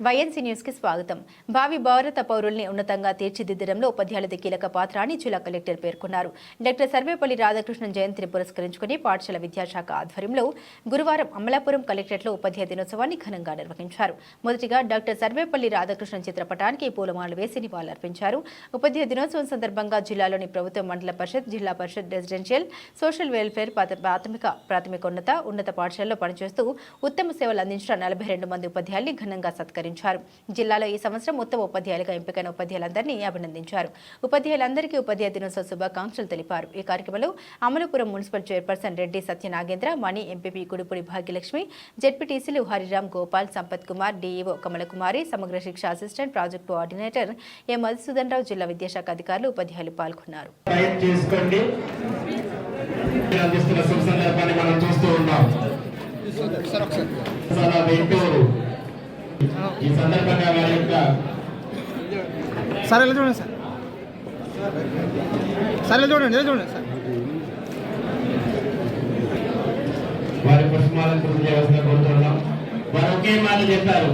YNC న్యూస్కి స్వాగతం. భావి భారత పౌరుల్ని ఉన్నతంగా తీర్చిదిద్దడంలో ఉపాధ్యాయులది కీలక పాత్ర అని జిల్లా కలెక్టర్ పేర్కొన్నారు. డాక్టర్ సర్వేపల్లి రాధాకృష్ణన్ జయంతిని పురస్కరించుకుని పాఠశాల విద్యాశాఖ ఆధ్వర్యంలో గురువారం అమలాపురం కలెక్టరేట్లో ఉపాధ్యాయ దినోత్సవాన్ని ఘనంగా నిర్వహించారు. మొదటిగా డాక్టర్ సర్వేపల్లి రాధాకృష్ణన్ చిత్రపటానికి పూలమాలలు వేసి నివాళులర్పించారు. ఉపాధ్యాయ దినోత్సవం సందర్భంగా జిల్లాలోని ప్రభుత్వ మండల పరిషత్ జిల్లా పరిషత్ రెసిడెన్షియల్ సోషల్ వెల్ఫేర్ ప్రాథమిక ప్రాథమికోన్నత ఉన్నత పాఠశాలలో పనిచేస్తూ ఉత్తమ సేవలు అందించిన నలభై రెండు మంది ఉపాధ్యాయుల్ని ఘనంగా సత్కరించారు. జిల్లాలో ఈ సంవత్సరం ఉత్తమ ఉపాధ్యాయులుగా ఎంపికైన ఉపాధ్యాయులందరినీ అభినందించారు. ఉపాధ్యాయులందరికీ ఉపాధ్యాయ దినోత్సవ శుభాకాంక్షలు తెలిపారు. ఈ కార్యక్రమంలో Amalapuram municipal chairperson Reddy Satyanagendra Mani MPP Gudipudi Bhagyalakshmi జెడ్పీటీసీలు Hariram Gopal Sampath Kumar DEO Kamalakumari Samagra Shiksha assistant project coordinator A Madhusudan Rao జిల్లా విద్యాశాఖ అధికారులు ఉపాధ్యాయులు పాల్గొన్నారు. చేసుకోండి. అందిస్తున్న శుభ సందర్భాన్ని మనం చూస్తూ ఉన్నాం. ఈ సందర్భంగా వారి యొక్క సార్ ఇలా చూడండి సార్. సార్ ఇలా చూడండి ఇలా చూడండి సార్. వారి పుష్పాలను పూర్తి చేయవలసిన కోరుతున్నాం. వారు ఒకే మాట చెప్పారు.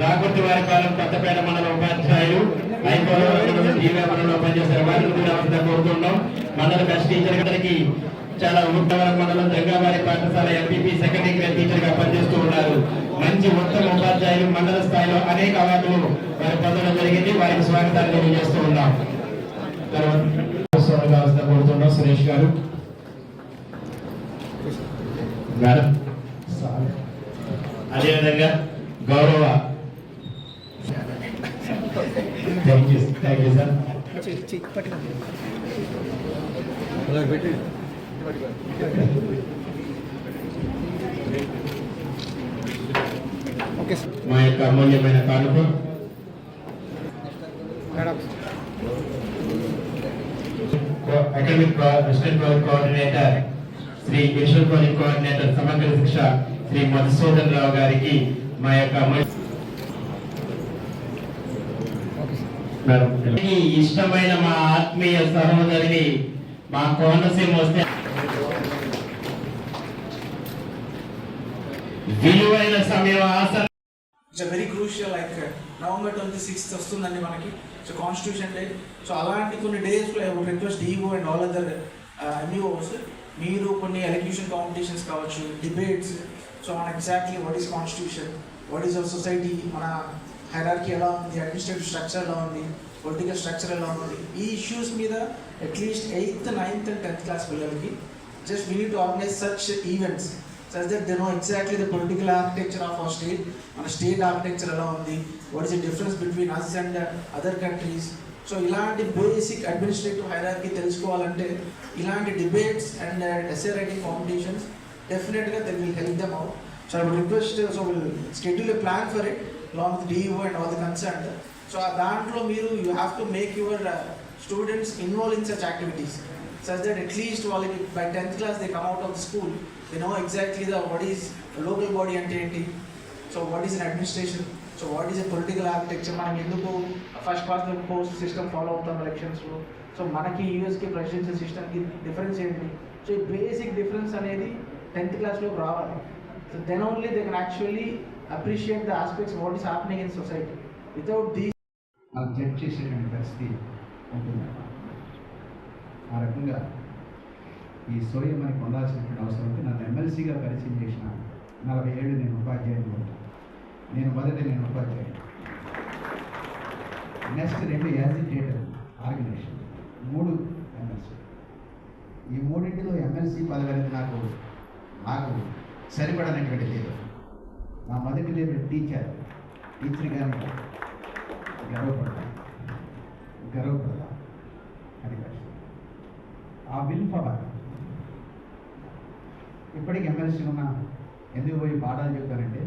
రాకొట్టి వారి కాలం కొత్తపేట మండల ఉపాధ్యాయులు ఐకోలో జీవే మండలంలో పనిచేశారు వారిని కూడా అవసరం కోరుతున్నాం మండల బెస్ట్ టీచర్ గారికి చాలా ఉత్తవరం మండలం జంగావారి పాఠశాల ఎంపీపీ సెకండ్ గ్రేడ్ టీచర్గా పనిచేస్తూ ఉన్నారు మంచి ఉత్తమ ఉపాధ్యాయులు మండల స్థాయిలో అనేక అవార్డులు వారి పొందడం జరిగింది వారికి స్వాగతాన్ని తెలియజేస్తూ ఉన్నాం తర్వాత కోరుతున్నాం సురేష్ గారు మేడం అదేవిధంగా గౌరవ thank you thank you sir okay sir మా యొక్క అమూల్యమైన కానుక madam academic assistant project coordinator Shri visual project coordinator Samagra Shiksha Shri Madhusudan రావు గారికి మా యొక్క అమూల్య- ఇష్టమైన మా ఆత్మీయ సహోదరిని మా కోనసీమ వస్తే విలువైన సమయం ఆసన it's very crucial like November twenty sixth వస్తుందండి మనకి. సో కాన్స్టిట్యూషన్ డే సో అలాంటి కొన్ని డేస్లో I would request EO and all other MEOs మీరు కొన్ని ఎలక్యూషన్ కాంపిటీషన్స్ కావచ్చు డిబేట్స్ సో మన exactly what is constitution what is our society మన హైరార్కీ ఎలా ఉంది అడ్మినిస్ట్రేటివ్ స్ట్రక్చర్ ఎలా ఉంది పొలిటికల్ స్ట్రక్చర్ ఎలా ఉంది ఈ ఇష్యూస్ మీద at least eighth ninth and tenth class పిల్లలకి just we to organise such events such that they know exactly the political architecture of our state మన స్టేట్ ఆర్కిటెక్చర్ ఎలా ఉంది what is the difference between us and other countries so ఇలాంటి basic administrative hierarchy తెలుసుకోవాలంటే ఇలాంటి debates and essay writing competitions డెఫినెట్గా they will help them out so I request so will schedule plan for it long with DO and all the concern so ఆ దాంట్లో మీరు you have to make your students involve in such activities such that at least వాళ్ళకి by 10th class they come out of the school they know exactly the what is body local body అంటే ఏంటి? So what is an administration so what is a political architecture మనం ఎందుకు first past post system follow అవుతాం ఎలక్షన్స్లో so మనకి యూఎస్కి presidential సిస్టమ్కి difference ఏంటి? సో ఈ బేసిక్ డిఫరెన్స్ అనేది టెన్త్ క్లాస్లో రావాలి. So then only they can actually appreciate the aspects what is happening in society without the మనం జడ్జ్ చేసేటువంటి పరిస్థితి ఉంటుంది. ఆ రకంగా ఈ సోయ మనకి పొందాల్సినటువంటి అవసరం ఉంది నన్ను ఎమ్మెల్సీగా పరిచయం చేసిన నలభై ఏడు నేను ఉపాధ్యాయుని ఉంటాను నేను మొదటి నేను ఉపాధ్యాయుడు నెక్స్ట్ రెండు యాజిటేటర్ ఆర్గనైజేషన్. మూడు ఎమ్మెల్సీ. ఈ మూడింటిలో ఎమ్మెల్సీ పదవి అనేది నాకు నాకు సరిపడనటువంటి లేదు. నా మొదటి లేదు టీచర్ టీచర్ కానీ గర్వపడతాను గర్వపడతాను అది కష్టం ఆ విల్ పవర్ ఇప్పటికి ఎమ్మెల్సీ ఉన్న ఎందుకు పోయి పాఠాలు చెప్తానంటే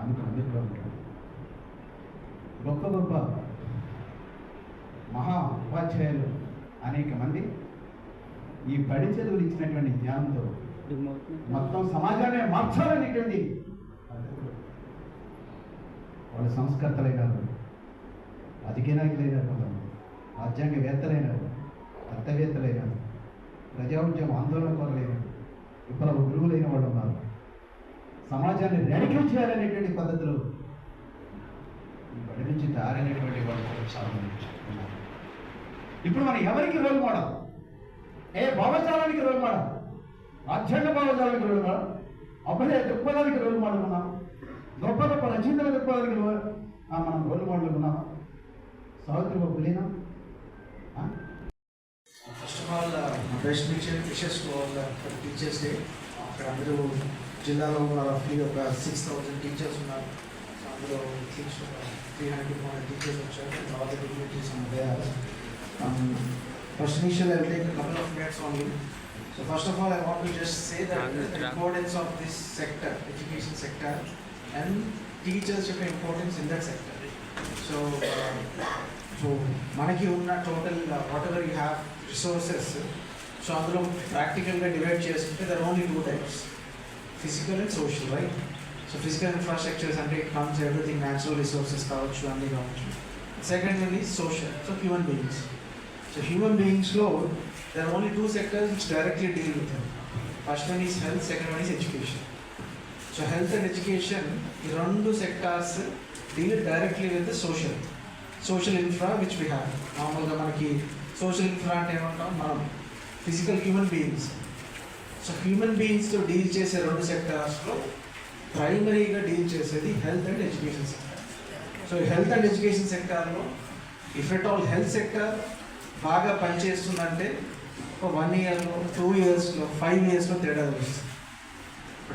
అందుకు అందులో ఉంటాడు గొప్ప గొప్ప మహా ఉపాధ్యాయులు అనేక మంది ఈ బడి చదువులు ఇచ్చినటువంటి జ్ఞానంతో మొత్తం సమాజాన్ని మార్చాలనేటువంటి వాళ్ళు సంస్కర్తలైనారు కాదు. నాయకులైనారు కొంతమంది రాజ్యాంగవేత్తలైనారు అర్థవేత్తలైనారు ప్రజాఉద్యమ ఆందోళనకారులైన విప్లవ గురువులైన వాళ్ళు ఉన్నారు. సమాజాన్ని రెడిక్యూల్ చేయాలనేటువంటి పద్ధతులు బడి నుంచి తయారైనటువంటి వాళ్ళు సాధించారు ఇప్పుడు మనం ఎవరికి రోల్ మోడల్? ఏ భావజాలానికి రోల్ మోడల్? రాజ్యాంగ భావజాలానికి రోల్ అభయ దృక్పథానికి రోల్ మోడల్ ఉన్నాం గొప్ప గొప్ప రచయితల దృక్పథానికి మనం రోల్ మోడల్ ఉన్నాం Savitri బొబ్బులేనా first of all best mission wishes to teachers day అక్కడ అందరూ జిల్లాలో రఫ్లీ ఒక సిక్స్ థౌజండ్ టీచర్స్ ఉన్నారు. అందులో six three hundred four teachers వచ్చారు. తర్వాత ద డిగ్నిటీస్ ఫస్ట్ మిషన్ వెళ్తే couple of minutes only so first of all I want to just say that the importance of this sector education sector and teachers యొక్క importance in that sector so so మనకి ఉన్న total whatever you have resources so అందులో ప్రాక్టికల్గా divide చేసుకుంటే there only two types physical and social right so physical infrastructures అంటే it comes everything natural resources కావచ్చు అన్నీ కావచ్చు. Second one is social so human beings so human బీయింగ్స్లో there only two sectors which directly deal with first one is health second one is education so health and education ఈ రెండు sectors directly directly with social social infra which we have నార్మల్గా మనకి social infra అంటే ఏమంటాం? మనం physical human beings so human బీయింగ్స్తో deal చేసే రెండు సెక్టార్స్లో ప్రైమరీగా డీల్ చేసేది health and education sector so health and education సెక్టార్లో if at all health sector బాగా పనిచేస్తుందంటే ఒక వన్ ఇయర్లో టూ ఇయర్స్లో ఫైవ్ ఇయర్స్లో తేడా వస్తుంది